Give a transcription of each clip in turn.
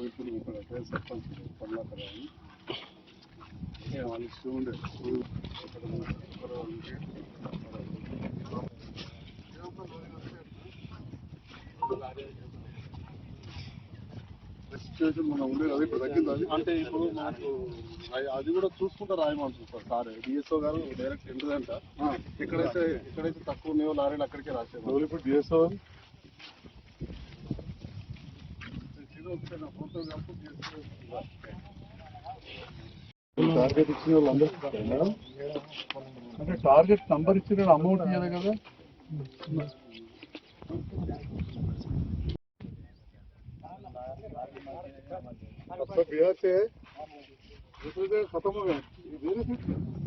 ఇప్పుడు ఇక్కడ సర్పంచ్ కమలాకర్ అని వాళ్ళు ఉండే ఇక్కడ ఇక్కడ ఉంటే సిచ్యువేషన్ మనం ఉండేది అది ఇప్పుడు తగ్గింది అది అంటే ఇప్పుడు మనకు అది- కూడా చూసుకుంటా రాయమంటారు సార్. డిఎస్ఓ గారు డైరెక్ట్ ఎంట్రంట ఎక్కడైతే ఎక్కడైతే తక్కువ ఉన్నాయో లారీలు అక్కడికే రాసేది. ఇప్పుడు డిఎస్ఓ టార్గెట్ ఇచ్చిన వాళ్ళందరూ అంటే టార్గెట్ నంబర్ ఇచ్చిన అమౌంట్ ఇవ్వాలి కదా सब बिहार से है दूसरे जगह खत्म हो गए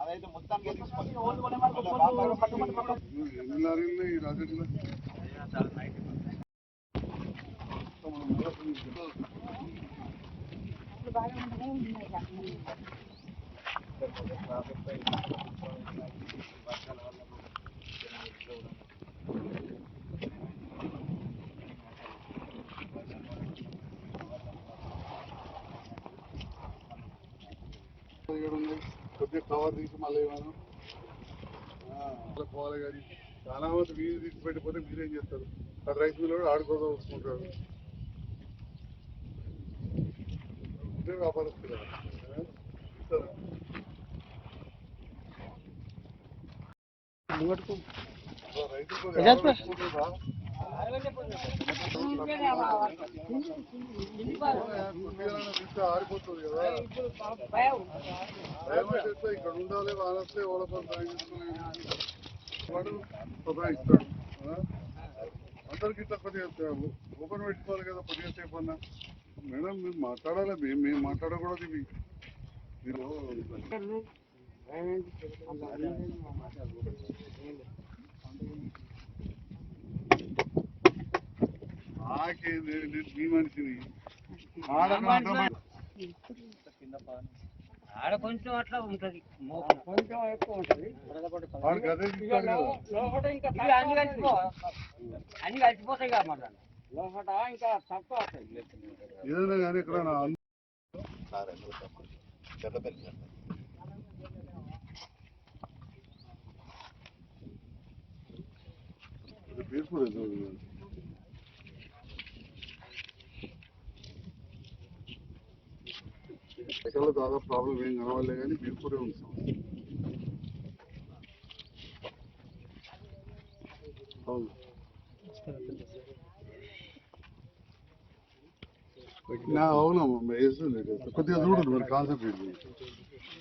అదైతే మొత్తానికి తీసుకొని ఈ కొద్దిగా కవర్ తీసి మళ్ళీ ఏమన్నా పోవాలి కానీ చాలా మంది మీరు తీసి పెట్టిపోతే మీరేం చేస్తారు అది రైతు మిల్లు కూడా ఆడుకోదా వస్తుంటాడు ఇదే వ్యాపారస్తులు కదా. ఆ? ఇస్తారా? ఆ, రైతులు కూడా వ్యాపారం చేసుకుంటారా? కొద్దిగా తీస్తే ఆరిపోతుంది కదా ఇక్కడ ఉండాలి వానొస్తే ఓలపని వాడు సదా అందరికి ఇట్లా కొద్దిగా ఓపెన్ పెట్టుకోవాలి కదా కొద్దిగా సేపు అన్న మేడం మేము మాట్లాడాలి? మేము మేము మాట్లాడకూడదు ఇవి. మీరు మీ మనిషిని. ఆడ కొంచెం అట్లా ఉంటది. కొంచెం ఎక్కువ ఉంటది. అన్ని కలిసిపో. అన్ని కలిసిపోతాయి కదా మళ్ళా లోపల ఇంకా తక్కువ ఏదైనా కానీ ఇక్కడ నా అన్న- ఇది బీర్పూర్ ఏదో ఇది. ఎక్కడ దాదాపు ప్రాబ్లం ఏం కనవాలే కానీ బీర్పూరే ఉంది అవును. నా అవునమ్మా వేస్తుంది కొద్దిగా చూడండి మరి కాన్సన్ట్రేట్ చేయండి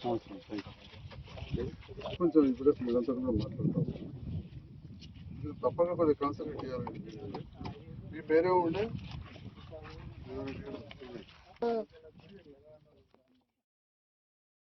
అవసరం, కొంచెం ఇప్పుడే మీరంతా కూడా మాట్లాడతాం. ఇది తప్పక కొద్దిగా కాన్సన్ట్రేట్ చేయాలండి మీ పేరే ఉండే?